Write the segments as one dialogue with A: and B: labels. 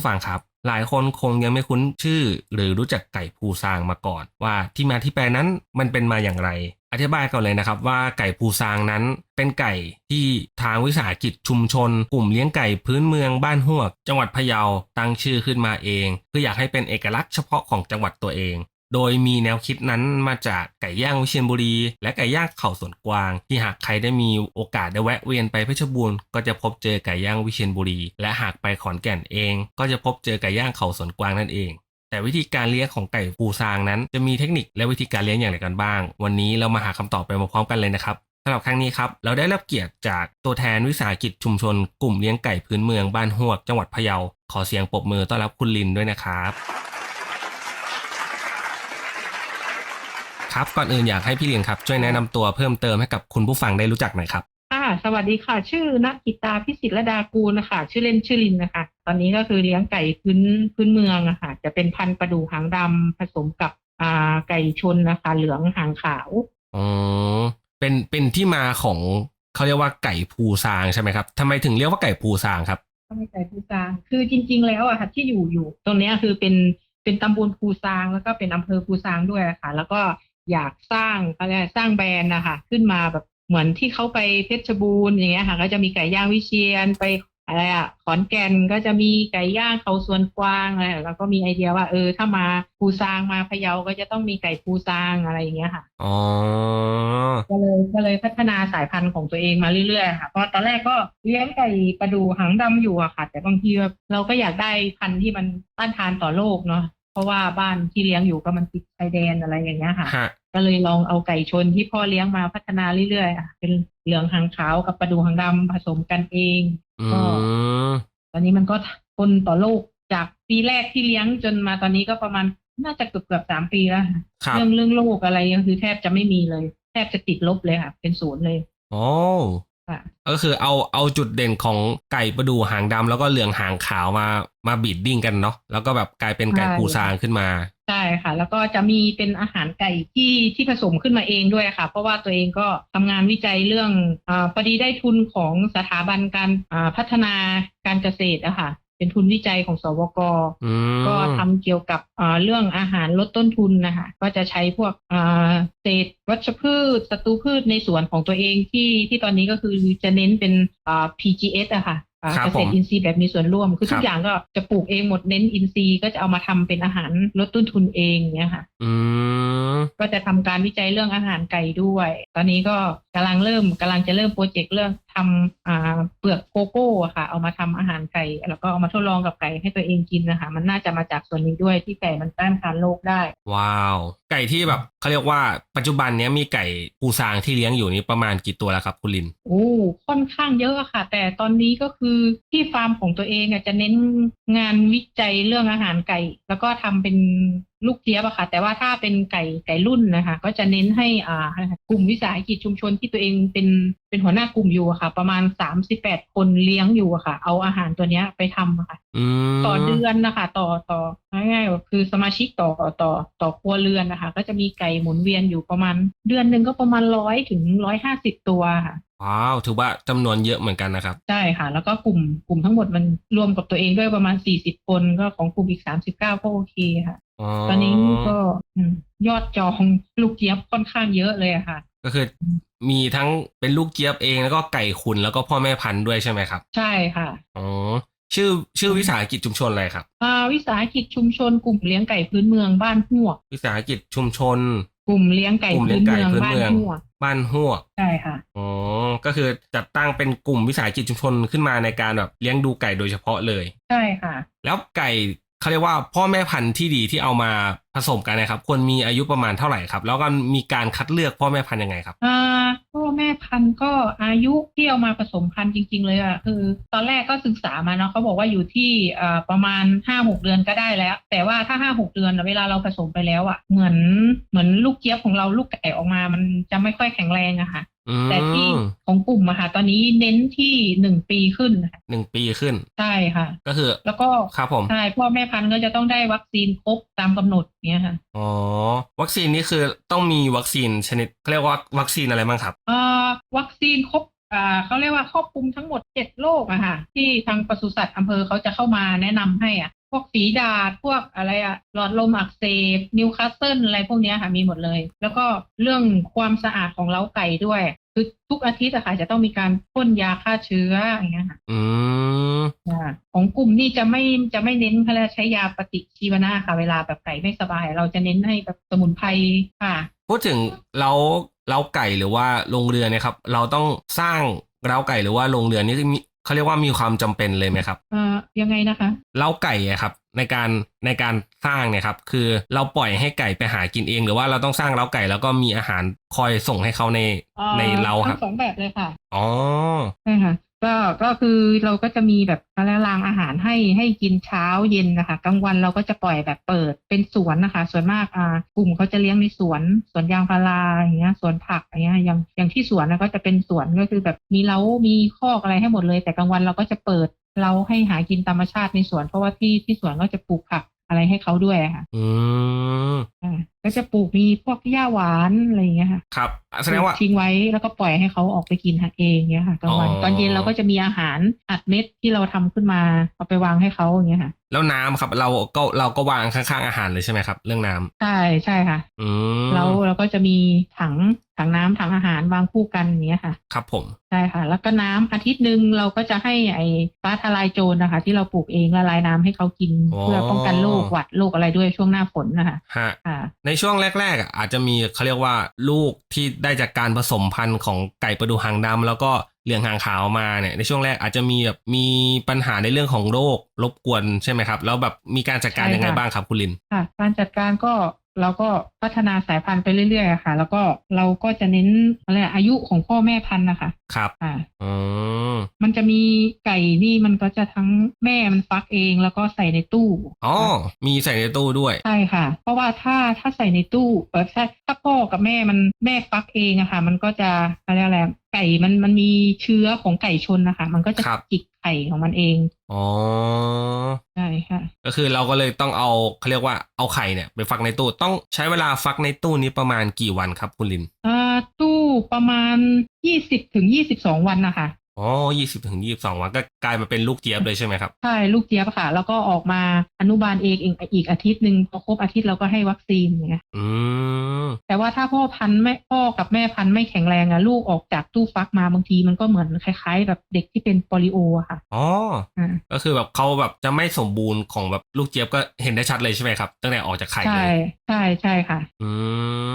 A: ผู้ฟังครับ หลายคนคงยังไม่คุ้นชื่อ หรือรู้จักไก่ภูซางมาก่อน ว่าที่มาที่ไปนั้นมันเป็นมาอย่างไร อธิบายก่อนเลยนะครับว่าไก่ภูซางนั้นเป็นไก่ที่ทางวิสาหกิจชุมชน กลุ่มเลี้ยงไก่พื้นเมืองบ้านหวก จังหวัดพะเยาตั้งชื่อขึ้นมาเอง เพื่ออยากให้เป็นเอกลักษณ์เฉพาะของจังหวัดตัวเอง โดยมีแนวคิดนั้นมาจากไก่ย่างวิเชียรบุรี และไก่ย่างเขาสวนกวาง ที่หากใครได้มีโอกาสได้แวะเวียนไปเพชรบูรณ์ก็จะพบเจอไก่ย่างวิเชียรบุรี และหากไปขอนแก่นเอง ก็จะพบเจอไก่ย่างเขาสวนกวางนั่นเอง แต่วิธีการเลี้ยงของไก่ปูซางนั้น จะมีเทคนิคและวิธีการเลี้ยงอย่างไรกันบ้าง วันนี้เรามาหาคำตอบไปพร้อมๆกันเลยนะครับสำหรับครั้งนี้ครับเราได้รับเกียรติจากตัวแทนวิสาหกิจชุมชน กลุ่มเลี้ยงไก่พื้นเมืองบ้านหวกจังหวัดพะเยาขอเสียงปรบมือต้อนรับคุณลินด้วยนะครับ ครับก่อนอื่นอยากให้พี่ลินครับ ช่วยแนะนำตัวเพิ่มเติมให้กับคุณผู้ฟังได้รู้จักหน่อยครับ
B: ค่ะสวัสดีค่ะ ชื่อนักกิตาพิสิทธิ์ระดากูลนะคะชื่อเล่นชื่อลินนะคะ ตอนนี้ก็คือเลี้ยงไก่พื้นพื้นเมืองอะค่ะ จะเป็นพันธุ์ประดูหางดำผสมกับอ่าไก่ชนนะคะ เหลืองหางขาว
A: อ๋อเป็นเป็นที่มาของเขาเรียกว่าไก่ภูซางใช่ไหมครับทำไมถึงเรียกว่าไก่ภูซางครับ
B: ก็ไม่ไก่ภูซาง คือจริง ๆ แล้วอะค่ะ ที่อยู่อยู่ ตรงเนี้ยคือเป็นเป็นตำบลภูซางแล้วก็เป็นอำเภอภูซางด้วยอะค่ะ แล้วก็ อยากสร้างอะไรยกสร้างแบรนด์นะคะขึ้นมาแบบเหมือนที่เขาไปเพชรบูรณ์อย่างเงี้ยค่ะ ก็จะมีไก่ย่างวิเชียนไปอะไรอะขอนแก่นก็จะมีไก่ย่างเขาสวนกวางอะไรแล้วก็มีไอเดียว่า เออ ถ้ามาภูซางมาพะเยาก็จะต้องมีไก่ภูซางอะไรอย่างเงี้ยค่ะ
A: อ๋อ
B: ก็เลยก็เลยพัฒนาสายพันธุ์ของตัวเองมาเรื่อยๆค่ะเพราะตอนแรกก็เลี้ยงไก่ประดูหางดำอยู่อะค่ะ แต่บางทีเราก็อยากได้พันธุ์ที่มันต้านทานต่อโรคเนาะเพราะว่าบ้านที่เลี้ยงอยู่ก็มันติดชายแดนอะไรอย่างเงี้ยค่ะ
A: ฮะ
B: ก็เลยลองเอาไก่ชนที่พ่อเลี้ยงมาพัฒนาเรื่อยๆอะเป็นเหลืองหางขาวกับประดูหางดำผสมกันเอง
A: อืม
B: ตอนนี้มันก็ทนต่อโรคจากปีแรกที่เลี้ยงจนมาตอนนี้ก็ประมาณน่าจะเกือบเกือบๆสามปีแล้วค่ะ
A: ครับ
B: เรื่องเรื่องโรคอะไรก็คือแทบจะไม่มีเลย แทบจะติดลบเลยค่ะ เป็นศูนย์เลย
A: โอ้
B: ค่ะ
A: ก็คือเอาเอาจุดเด่นของไก่ประดูหางดำแล้วก็เหลืองหางขาวมามาบีดดิ้งกันเนาะแล้วก็แบบกลายเป็นไก่
B: ใช่
A: ภูซางขึ้นมา
B: ใช่ค่ะ แล้วก็จะมีเป็นอาหารไก่ที่ที่ผสมขึ้นมาเองด้วยค่ะ เพราะว่าตัวเองก็ทำงานวิจัยเรื่องอาพอดีได้ทุนของสถาบันการอ่าพัฒนาการเกษตรอะค่ะเป็นทุนวิจัยของสวก
A: อืม
B: ก็ทำเกี่ยวกับอ่าเรื่องอาหารลดต้นทุนนะคะก็จะใช้พวกอ่าเศษวัชพืชศัตรูพืชในสวนของตัวเองที่ที่ตอนนี้ก็คือจะเน้นเป็นอ่า PGS อะค่ะอ่า
A: ครับ
B: เกษต
A: ผม
B: รอินทรีย์แบบมีส่วนร่วม คือ
A: ครั
B: ทุ
A: บ
B: กอย่างก็จะปลูกเองหมดเน้นอินทรีย์ก็จะเอามาทำเป็นอาหารลดต้นทุนเองเนี่ยค่ะ
A: อืม
B: ก็จะทำการวิจัยเรื่องอาหารไก่ด้วย ตอนนี้ก็กำลังเริ่มกำลังจะเริ่มโปรเจกต์เรื่อง ทำอ่าเปลือกโกโก้อะค่ะ เอามาทำอาหารไก่แล้วก็เอามาทดลองกับไก่ให้ตัวเองกินนะคะ มันน่าจะมาจากส่วนนี้ด้วยที่ไก่มันต้านทานโรคได้
A: ว้าว ไก่ที่แบบเขาเรียกว่าปัจจุบันเนี้ยมีไก่ภูซางที่เลี้ยงอยู่นี่ประมาณกี่ตัวแล้วครับคุณลิน
B: โอ้ค่อนข้างเยอะอะค่ะ แต่ตอนนี้ก็คือที่ฟาร์มของตัวเองอะจะเน้นงานวิจัยเรื่องอาหารไก่ แล้วก็ทำเป็นลูกเจี๊ยบอะค่ะ แต่ว่าถ้าเป็นไก่ไก่รุ่นนะคะ ก็จะเน้นให้อ่ากลุ่มวิสาหกิจชุมชนที่ตัวเองเป็น เป็นหัวหน้ากลุ่มอยู่อะค่ะ ประมาณสามสิบแปดคนเลี้ยงอยู่อะค่ะ เอาอาหารตัวเนี้ยไปทำอะค่ะ
A: อืม
B: ต่อเดือนนะคะ ต่อต่อง่ายๆก็คือสมาชิกต่อต่อต่อครัวเรือนนะคะ ก็จะมีไก่หมุนเวียนอยู่ประมาณ เดือนหนึ่งก็ประมาณร้อยถึงร้อยห้าสิบตัวค่ะ
A: ว้าวถือว่าจำนวนเยอะเหมือนกันนะครับ
B: ใช่ค่ะ แล้วก็กลุ่มกลุ่มทั้งหมดมันรวมกับตัวเองด้วยประมาณสี่สิบคนก็ของกลุ่มอีกสามสิบเก้าก็โอเคค่ะ
A: อ๋อ
B: ตอนนี้ก็อืมยอดจองลูกเจี๊ยบค่อนข้างเยอะเลยอะค่ะ
A: ก็คือมีทั้งเป็นลูกเจี๊ยบเองแล้วก็ไก่ขุนแล้วก็พ่อแม่พันธุ์ด้วยใช่ไหมครับ
B: ใช่ค่ะ
A: อ๋อชื่อชื่อวิสาหกิจชุมชนอะไรครับ
B: อ่าวิสาหกิจชุมชนกลุ่มเลี้ยงไก่พื้นเมืองบ้านหวก
A: วิสาหกิจชุมชน
B: กลุ่มเลี้ยงไก่
A: กลุ่มเลี้
B: พื้
A: ยง
B: น
A: ไก่
B: เมือง
A: พื้น
B: บ้าน
A: เมือง
B: หวก
A: บ้านหวก
B: ใช่ค่ะ
A: อ๋อก็คือจัดตั้งเป็นกลุ่มวิสาหกิจชุมชนขึ้นมาในการแบบเลี้ยงดูไก่โดยเฉพาะเลย
B: ใช่ค่ะ
A: แล้วไก่ เขาเรียกว่าพ่อแม่พันธุ์ที่ดีที่เอามาผสมกันนะครับควรมีอายุประมาณเท่าไหร่ครับ แล้วก็มีการคัดเลือกพ่อแม่พันธุ์ยังไงครับ
B: อ่าพ่อแม่พันธุ์ก็อายุที่เอามาผสมพันธุ์จริง ๆ เลยอะคือ ตอนแรกก็ศึกษามาเนาะเขาบอกว่าอยู่ที่อ่าประมาณห้าหกเดือนก็ได้แล้ว แต่ว่าถ้าห้าหกเดือนเวลาเราผสมไปแล้วอะเหมือนเหมือนลูกเจี๊ยบของเราลูกไก่ออกมา มันจะไม่ค่อยแข็งแรงอะค่ะ
A: อื
B: แต่ที่
A: ม
B: ของกลุ่มอะค่ะ ตอนนี้เน้นที่หนึ่งปีขึ้นนะคะ
A: หนึ่งปีขึ้น
B: ใช่ค่ะ
A: ก็คือ
B: แล้วก็
A: ครับผม
B: ใช่พ่อแม่พันธุ์ก็จะต้องได้วัคซีนครบตามกำหนดเนี้ยค่ะ
A: อ๋อวัคซีนนี่คือต้องมีวัคซีนชนิดเขาเรียกว่าวัคซีนอะไรบ้างครับ
B: เอ่อวัคซีนครบอ่าเขาเรียกว่าครอบคลุมทั้งหมดเจ็ดโรคอะค่ะ ที่ทางปศุสัตว์อำเภอเขาจะเข้ามาแนะนำให้อะพวกฝีดาษพวกอะไรอะหลอดลมอักเสบนิวคาสเซิลอะไรพวกเนี้ยค่ะมีหมดเลย แล้วก็เรื่องความสะอาดของเล้าไก่ด้วย คือทุกอาทิตย์อะค่ะจะต้องมีการพ่นยาฆ่าเชื้ออย่างเงี้ยค่ะ
A: อืม
B: อ่าของกลุ่มนี่จะไม่จะไม่เน้นเขาเรียกใช้ยาปฏิชีวนะค่ะ เวลาแบบไก่ไม่สบาย เราจะเน้นให้แบบสมุนไพรค่ะ
A: พูดถึงเราเราไก่หรือว่าโรงเรือนเนี่ยครับ เราต้องสร้างเล้าไก่หรือว่าโรงเรือนนี่มี เขาเรียกว่ามีความจำเป็นเลยไหมครับ
B: เอ่อยังไงนะคะ
A: เล้าไก่อะครับ ในการในการสร้างเนี่ยครับ คือเราปล่อยให้ไก่ไปหากินเอง หรือว่าเราต้องสร้างเล้าไก่แล้วก็มีอาหารคอยส่งให้เขาใน
B: อ่อ
A: ในเล้าครับ
B: ทั้งสองแบบเลยค่ะ
A: อ๋อ
B: ใช่ค่ะ ก็ก็คือเราก็จะมีแบบอะไรรางอาหารให้ให้กินเช้าเย็นนะคะกลางวันเราก็จะปล่อยแบบเปิดเป็นสวนนะคะ ส่วนมากอ่ากลุ่มเขาจะเลี้ยงในสวนสวนยางพาราอย่างเงี้ยสวนผักอย่างเงี้ยอย่างอย่างที่สวนนะก็จะเป็นสวนก็คือแบบมีเล้ามีคอกอะไรให้หมดเลย แต่กลางวันเราก็จะเปิดเล้าให้หากินธรรมชาติในสวน เพราะว่าที่ที่สวนก็จะปลูกผัก อะไรให้เขาด้วยอะค่ะ
A: อืม
B: อ่าก็จะปลูกมีพวกหญ้าหวานอะไรอย่างเงี้ยค่ะ
A: ครับ แสดงว่า
B: ทิ้งไว้แล้วก็ปล่อยให้เขาออกไปกินเองเงี้ยค่ะกลางวัน
A: อ๋อ
B: ตอนเย็นเราก็จะมีอาหารอัดเม็ดที่เราทำขึ้นมาเอาไปวางให้เขาอย่างเงี้ยค่ะ
A: แล้วน้ำครับ เราก็เราก็วางข้างๆอาหารเลยใช่ไหมครับ เรื่องน้ำ
B: ใช่ใช่ค่ะ
A: อืม
B: แล้วเราก็จะมีถังถังน้ำถังอาหารวางคู่กันอย่างเงี้ยค่ะ
A: ครับผม
B: ใช่ค่ะ แล้วก็น้ำอาทิตย์หนึ่งเราก็จะให้ไอ้ฟ้าทลายโจรนะคะ ที่เราปลูกเองละลายน้ำให้เขากิน เพื่อป้องกันโรคหวัดโรคอะไรด้วยช่วงหน้าฝนนะคะ
A: ฮะ
B: ค่ะ
A: ในช่วงแรกๆอะอาจจะมีเขาเรียกว่าลูกที่ได้จากการผสมพันธุ์ของไก่ประดูหางดำแล้วก็เหลืองหางขาวมาเนี่ยในช่วงแรกอาจจะมีแบบมีปัญหาในเรื่องของโรครบกวนใช่ไหมครับ แล้วแบบมีการจัดการ
B: ใช่
A: ยังไง
B: ค่ะ
A: บ้างครับคุณลิน
B: ค่ะการจัดการก็ เราก็พัฒนาสายพันธุ์ไปเรื่อยๆอะค่ะ แล้วก็เราก็จะเน้นอะไรอะอายุของพ่อแม่พันธุ์นะคะ
A: ครับ
B: อ่า
A: อืม
B: มันจะมีไก่นี่มันก็จะทั้งแม่มันฟักเองแล้วก็ใส่ในตู้
A: อ๋อมีใส่ในตู้ด้วย
B: ใช่ค่ะ เพราะว่าถ้าถ้าใส่ในตู้เออถ้าถ้าพ่อกับแม่มันแม่ฟักเองอะค่ะ มันก็จะอะไรยกอะไร ไก่มันมันมีเชื้อของไก่ชนนะคะ มันก็จะ
A: ครับ
B: จิกไข่ของมันเอง
A: อ๋อ
B: ใช่ค่ะ
A: ก็คือเราก็เลยต้องเอาเขาเรียกว่าเอาไข่เนี่ยไปฟักในตู้ต้องใช้เวลาฟักในตู้นี้ประมาณกี่วันครับคุณลิน
B: อ่าตู้ประมาณยี่สิบถึงยี่สิบสองวันนะคะ
A: อ๋อยี่สิบถึงยี่สิบสองวันก็กลายมาเป็นลูกเจี๊ยบเลยใช่ไหมครับ
B: ใช่ลูกเจี๊ยบค่ะ แล้วก็ออกมาอนุบาลเองเองอีกอาทิตย์หนึ่งพอครบอาทิตย์เราก็ให้วัคซีนอย่างเงี้ย
A: อืม
B: แต่ว่าถ้าพ่อพันธุ์ไม่พ่อกับแม่พันธุ์ไม่แข็งแรงอะลูกออกจากตู้ฟักมาบางทีมันก็เหมือนคล้ายๆ แบบเด็กที่เป็นโปลิโออะค่ะ
A: อ๋อ
B: อ่า
A: ก็คือแบบเขาแบบจะไม่สมบูรณ์ของแบบลูกเจี๊ยบก็เห็นได้ชัดเลยใช่ไหมครับตั้งแต่ออกจากไข่เล
B: ใช่
A: ย
B: ใช่ใช่ค่ะ
A: อื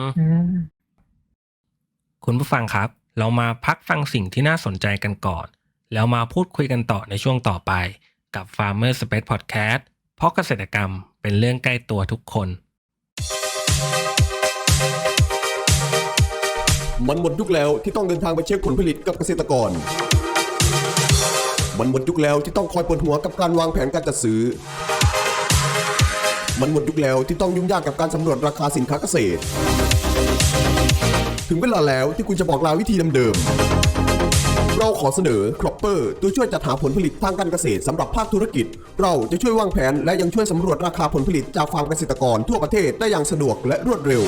A: ม
B: อ่า
A: คุณผู้ฟังครับ เรามาพักฟังสิ่งที่น่าสนใจกันก่อน แล้วมาพูดคุยกันต่อในช่วงต่อไป กับ Farmer Space Podcast เพราะเกษตรกรรมเป็นเรื่องใกล้ตัวทุกคน
C: มันหมดยุคแล้วที่ต้องเดินทางไปเช็คผลผลิตกับเกษตรกร มันหมดยุคแล้วที่ต้องคอยปวดหัวกับการวางแผนการจัดซื้อ มันหมดยุคแล้วที่ต้องยุ่งยากกับการสำรวจราคาสินค้าเกษตร ถึงเวลาแล้วที่คุณจะบอกลาวิธีเดิมๆ เราขอเสนอ Cropper ตัวช่วยจัดหาผลผลิตทางการเกษตรสำหรับภาคธุรกิจ เราจะช่วยวางแผนและยังช่วยสำรวจราคาผลผลิตจากฟาร์มเกษตรกรทั่วประเทศได้อย่างสะดวกและรวดเร็ว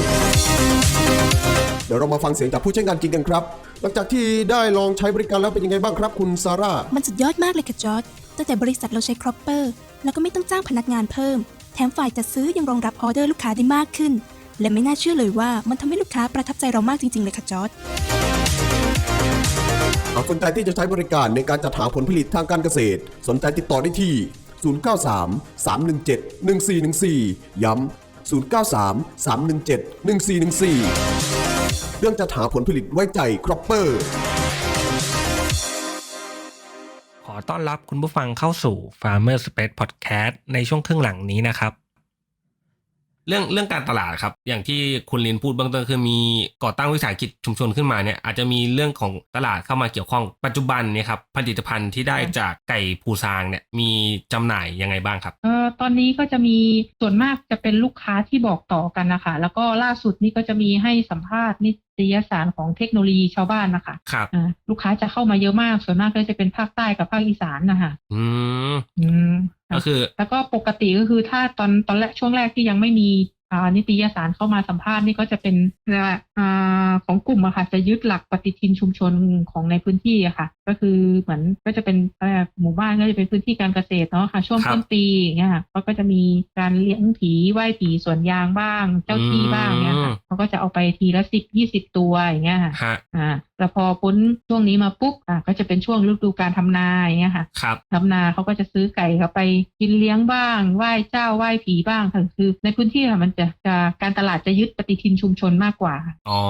C: เดี๋ยวเรามาฟังเสียงจากผู้ใช้งานจริงกันครับ หลังจากที่ได้ลองใช้บริการแล้วเป็นยังไงบ้างครับ คุณซาร่า
D: มันสุดยอดมากเลยค่ะจอร์ดตั้งแต่บริษัทเราใช้ครอปเปอร์แล้วก็ไม่ต้องจ้างพนักงานเพิ่ม แถมฝ่ายจัดซื้อยังรองรับออเดอร์ลูกค้าได้มากขึ้น และไม่น่าเชื่อเลยว่ามันทำให้ลูกค้าประทับใจเรามากจริง ๆ เลยค่ะจอร์ด
C: หากสนใจที่จะใช้บริการในการจัดหาผลผลิตทางการเกษตร สนใจติดต่อได้ที่ 093 317 1414 ย้ำ 093 317 1414 เรื่องจัดหาผลผลิตไว้ใจครอปเปอร์
A: ต้อนรับคุณผู้ฟังเข้าสู่ Farmer Space Podcast ในช่วงครึ่งหลังนี้นะครับ เรื่องเรื่องการตลาดครับ อย่างที่คุณลินพูดเบื้องต้นคือมีก่อตั้งวิสาหกิจชุมชนขึ้นมาเนี่ยอาจจะมีเรื่องของตลาดเข้ามาเกี่ยวข้องปัจจุบันเนี่ยครับผลิตภัณฑ์ที่ได้จากไก่ภูซางเนี่ยมีจำหน่ายยังไงบ้างครับ
B: เอ่อตอนนี้ก็จะมีส่วนมากจะเป็นลูกค้าที่บอกต่อกันนะคะแล้วก็ล่าสุดนี่ก็จะมีให้สัมภาษณ์นิตยสารของเทคโนโลยีชาวบ้านนะคะ
A: ครับ
B: อ่าลูกค้าจะเข้ามาเยอะมากส่วนมากก็จะเป็นภาคใต้กับภาคอีสานนะคะ
A: อืม
B: อืม
A: ก็คือ
B: แล้วก็ปกติก็คือถ้าตอนตอนแรกช่วงแรกที่ยังไม่มีอ่า นิตยสารเข้ามาสัมภาษณ์นี่ก็จะเป็นเรียกว่าอ่าของกลุ่มอะค่ะจะยึดหลักปฏิทินชุมชนของในพื้นที่อะค่ะ ก็คือเหมือนก็จะเป็นเอ่อหมู่บ้านก็จะเป็นพื้นที่การเกษตรเนาะค่ะ ช่วง
A: ครับ
B: ต้นปีอย่างเงี้ยค่ะเขาก็จะมีการเลี้ยงผีไหว้ผีสวนยางบ้าง เจ้าที่บ้างเงี้ยค่ะเขาก็จะเอาไปทีละสิบยี่สิบตัวอย่างเงี้ยค่ะ
A: ฮะ
B: อ่าแต่พอพ้นช่วงนี้มาปุ๊บอ่าก็จะเป็นช่วงฤดูการทำนาอย่างเงี้ยค่ะ
A: ครับ
B: ทำนาเขาก็จะซื้อไก่เขาไปกินเลี้ยงบ้างไหว้เจ้าไหว้ผีบ้างค่ะคือในพื้นที่ค่ะมันจะจะการตลาดจะยึดปฏิทินชุมชนมากกว่า
A: อ๋อ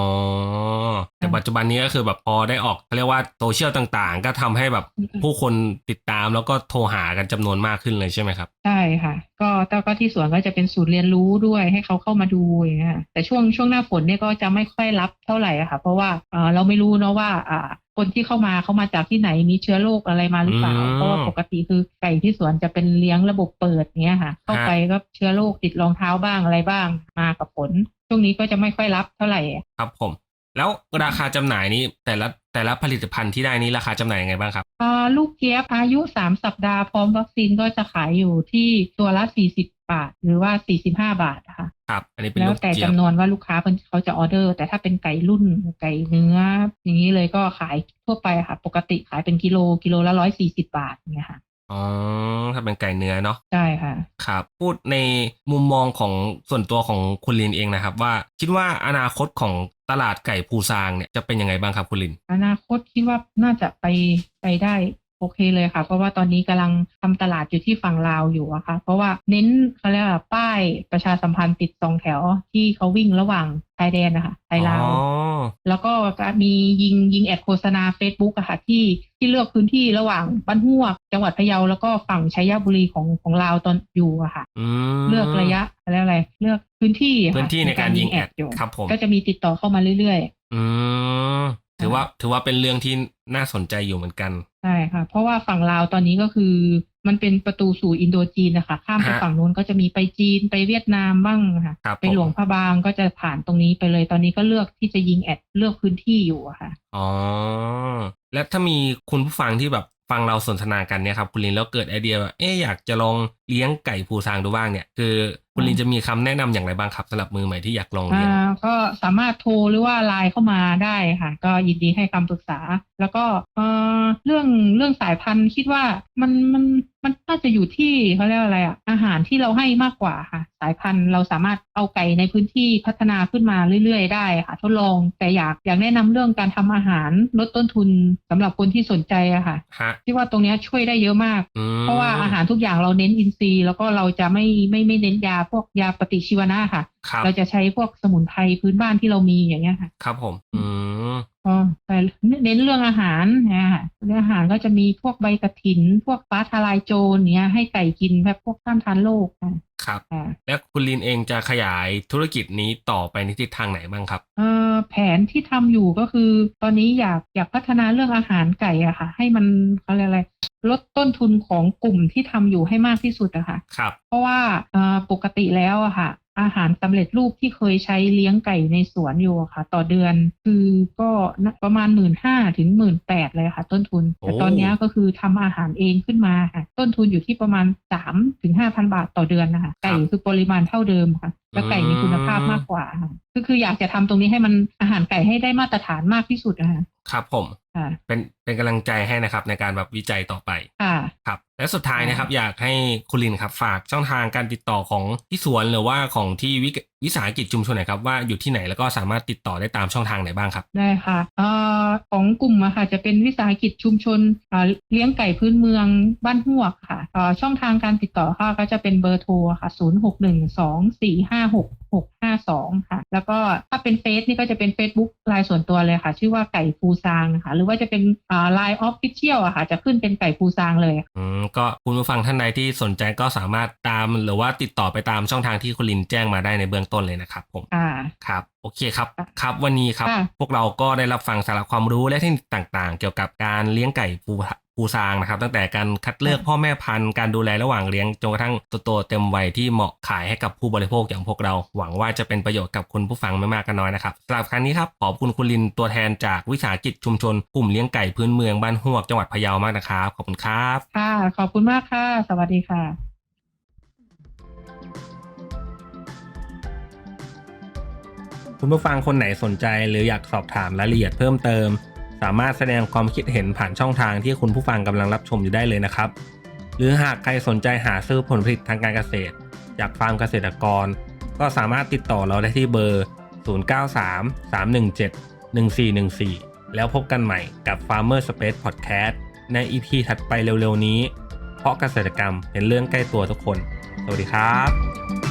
A: แต่ปัจจุบันนี้ก็คือแบบพอได้ออกเขาเรียกว่าโซเชียลต่างๆ ก็ทำให้แบบ
B: อืม
A: ผู้คนติดตามแล้วก็โทรหากันจำนวนมากขึ้นเลยใช่ไหมครับ
B: ใช่ค่ะ ก็แต่ก็ที่สวนก็จะเป็นศูนย์เรียนรู้ด้วยให้เขาเข้ามาดูอย่างเงี้ยแต่ช่วงช่วงหน้าฝนเนี่ยก็จะไม่ค่อยรับเท่าไหร่อะค่ะ เพราะว่าเอ่อเราไม่รู้เนาะว่าอ่า คนที่เข้ามาเขามาจากที่ไหนมีเชื้อโรคอะไรมาหรือเปล่า
A: อืม
B: เพราะว่าปกติคือไก่ที่สวนจะเป็นเลี้ยงระบบเปิดเงี้ยค่ะ เข้าไปก็เชื้อโรคติดรองเท้าบ้างอะไรบ้างมากับฝนช่วงนี้ก็จะไม่ค่อยรับเท่าไหร่
A: ครับผม แล้วราคาจำหน่ายนี้แต่ละแต่ละผลิตภัณฑ์ที่ได้นี้ราคาจำหน่ายยังไงบ้างครับ
B: อ่าลูกเจี๊ยบอายุสามสัปดาห์พร้อมวัคซีนก็จะขายอยู่ที่ตัวละสี่สิ บบาท หรือว่าสี่สิบห้าบาทนะคะ
A: ครับ อันนี้เป็น
B: แล้
A: ลู
B: ว
A: ก
B: แต่
A: เจี๊ยบ
B: จำนวนว่าลูกค้าเพิ่นเขาจะออเดอร์ แต่ถ้าเป็นไก่รุ่นไก่เนื้อ อย่างนี้เลยก็ขายทั่วไปค่ะ ปกติขายเป็นกิโลกิโลละร้อยสี่สิบาทเนี่ยค่ะ
A: อ๋อถ้าเป็นไก่เนื้อเนาะ
B: ใช่ค่ะ
A: ครับ พูดในมุมมองของส่วนตัวของคุณลินเองนะครับ ว่าคิดว่าอนาคตของตลาดไก่ภูซางเนี่ยจะเป็นยังไงบ้างครับคุณลิน
B: อนาคตคิดว่าน่าจะไปไปได้ โอเคเลยค่ะ เพราะว่าตอนนี้กำลังทำตลาดอยู่ที่ฝั่งลาวอยู่อะค่ะ เพราะว่าเน้นเขาเรียกว่าป้ายประชาสัมพันธ์ติดสองแถวที่เขาวิ่งระหว่างชายแดนนะคะไทยลาว
A: อ๋อ
B: แล้วก็มียิงยิงแอดโฆษณา Facebook อะค่ะ ที่ที่เลือกพื้นที่ระหว่างบ้านฮวกจังหวัดพะเยาแล้วก็ฝั่งชัยบุรีของของลาวตอนอยู่อะค่ะ
A: อืม
B: เลือกระยะอะไรอะไร เลือกพื้นที่อะค่ะ
A: พื้นที่ในการยิงแอด
B: อยู่
A: ครับผม
B: ก็จะมีติดต่อเข้ามาเรื่อย
A: อืมถือว่าถือว่าเป็นเรื่องที่น่าสนใจอยู่เหมือนกัน
B: ๆ ใช่ค่ะ เพราะว่าฝั่งลาวตอนนี้ก็คือมันเป็นประตูสู่อินโดจีนนะคะ ข้ามไป
A: ฮะ
B: ฝั่งนู้นก็จะมีไปจีนไปเวียดนามบ้างค่ะ
A: ครับ
B: ไปหลวง
A: ผม
B: พระบางก็จะผ่านตรงนี้ไปเลย ตอนนี้ก็เลือกที่จะยิงแอดเลือกพื้นที่อยู่อะค่ะ
A: อ๋อ และถ้ามีคุณผู้ฟังที่แบบฟังเราสนทนากันเนี่ยครับคุณลินแล้วเกิดไอเดียว่าเอ๊ะอยากจะลองเลี้ยงไก่ภูซางดูบ้างเนี่ย คือคุณลินจะมีคำแนะนำอย่างไรบ้างครับสำหรับมือใหม่ที่อยากลองเลี้ยง
B: อ่าก็สามารถโทรหรือว่าไลน์เข้ามาได้ค่ะ ก็ยินดีให้คำปรึกษา แล้วก็เอ่อ เรื่องเรื่องสายพันธุ์คิดว่ามันมันมันน่าจะอยู่ที่เขาเรียกว่าอะไรอะอาหารที่เราให้มากกว่าค่ะ สายพันธุ์เราสามารถเอาไก่ในพื้นที่พัฒนาขึ้นมาเรื่อย ๆ ได้ค่ะ ทดลองแต่อยากอยากแนะนำเรื่องการทำอาหารลดต้นทุนสำหรับคนที่สนใจอะค่ะ
A: ฮะ
B: ที่ว่าตรงเนี้ยช่วยได้เยอะมาก
A: อืม
B: เพราะว่าอาหารทุกอย่างเราเน้นอินทรีย์ แล้วก็เราจะไม่ไม่ไม่เน้นยาพวกยาปฏิชีวนะค่ะ
A: ครับ
B: เราจะใช้พวกสมุนไพรพื้นบ้านที่เรามีอย่างเงี้ยค่ะ
A: ครับผม อืม
B: ก็แต่เน้นเรื่องอาหารนะค่ะเรื่องอาหารก็จะมีพวกใบกระถิน พวกฟ้าทลายโจรเนี้ยให้ไก่กินแบบพวกต้านทานโรคอะ
A: ครับ
B: อ่า
A: แล้วคุณลินเองจะขยายธุรกิจนี้ต่อไปในทิศทางไหนบ้างครับ
B: เอ่อแผนที่ทำอยู่ก็คือ ตอนนี้อยากอยากพัฒนาเรื่องอาหารไก่อะค่ะ ให้มันเขาเรียกอะไรลดต้นทุนของกลุ่มที่ทำอยู่ให้มากที่สุดอะค่ะ
A: ครับ
B: เพราะว่าเอ่อปกติแล้วอะค่ะ อาหารสำเร็จรูปที่เคยใช้เลี้ยงไก่ในสวนอยู่อะค่ะ ต่อเดือนคือก็น่ะประมาณหมื่นห้าถึงหมื่นแปดเลยค่ะ ต้นทุน แต่
A: โอ้
B: ตอนเนี้ยก็คือทำอาหารเองขึ้นมาค่ะ ต้นทุนอยู่ที่ประมาณสามถึงห้าพันบาทต่อเดือนนะคะไก่คือปริมาณเท่าเดิมค่ะแล้วไก่มีคุณภาพมากกว่าค่ะก็คืออยากจะทำตรงนี้ให้มันอาหารไก่ให้ได้มาตรฐานมากที่สุดนะคะ
A: ครับผม
B: ค่ะ
A: เป็นเป็นกำลังใจให้นะครับในการแบบวิจัยต่อไป
B: ค่ะ
A: ครับ และสุดท้ายนะครับ อยากให้คุณลินครับฝากช่องทางการติดต่อของที่สวนหรือว่าของที่วิกวิสาหกิจชุมชนหน่อยครับว่าอยู่ที่ไหนแล้วก็สามารถติดต่อได้ตามช่องทางไหนบ้างครับ
B: ได้ค่ะออของกลุ่มอะค่ะจะเป็นวิสาหกิจชุมชนเลี้ยงไก่พื้นเมืองบ้านหวกค่ะช่องทางการติดต่อค่ะก็จะเป็นเบอร์โทรค่ะ 0 6 1 2 4 5 6 0652 ค่ะ แล้วก็ถ้าเป็นเฟซนี่ก็จะเป็น Facebook ไลน์ส่วนตัวเลยค่ะ ชื่อว่าไก่ฟูซางนะคะหรือว่าจะเป็นไลน์ออฟฟิเชียลอะค่ะ จะขึ้นเป็นไก่ฟูซางเลย
A: อืมก็คุณผู้ฟังท่านใดที่สนใจก็สามารถตามหรือว่าติดต่อไปตามช่องทางที่คุณลินแจ้งมาได้ในเบื้องต้นเลยนะครับผม
B: ค่ะ
A: ครับโอเคครับ
B: ค่ะ
A: ครับวันนี้ครับ
B: ค่ะ
A: พวกเราก็ได้รับฟังสาระความรู้และเทคนิคต่างๆ เกี่ยวกับการเลี้ยงไก่ปู ปูซางนะครับ ตั้งแต่การคัดเลือกพ่อแม่พันธุ์การดูแลระหว่างเลี้ยงจนกระทั่งโตๆเต็มวัยที่เหมาะขายให้กับผู้บริโภคอย่างพวกเรา หวังว่าจะเป็นประโยชน์กับคุณผู้ฟังไม่มากก็น้อยนะครับสำหรับครั้งนี้ครับขอบคุณคุณลินตัวแทนจากวิสาหกิจชุมชนกลุ่มเลี้ยงไก่พื้นเมืองบ้านฮวกจังหวัดพะเยามากนะครับขอบคุณครับ
B: ค่ะขอบคุณมากค่ะ สวัสดีค่ะ
A: คุณผู้ฟังคนไหนสนใจหรืออยากสอบถามรายละเอียดเพิ่มเติม สามารถแสดงความคิดเห็นผ่านช่องทางที่คุณผู้ฟังกำลังรับชมอยู่ได้เลยนะครับ หรือหากใครสนใจหาซื้อผลผลิตทางการเกษตร จากฟาร์มเกษตรกร ก็สามารถติดต่อเราได้ที่เบอร์ 0933171414 แล้วพบกันใหม่กับ Farmer Space Podcast ใน EP ถัดไปเร็วๆนี้ เพราะเกษตรกรรมเป็นเรื่องใกล้ตัวทุกคน สวัสดีครับ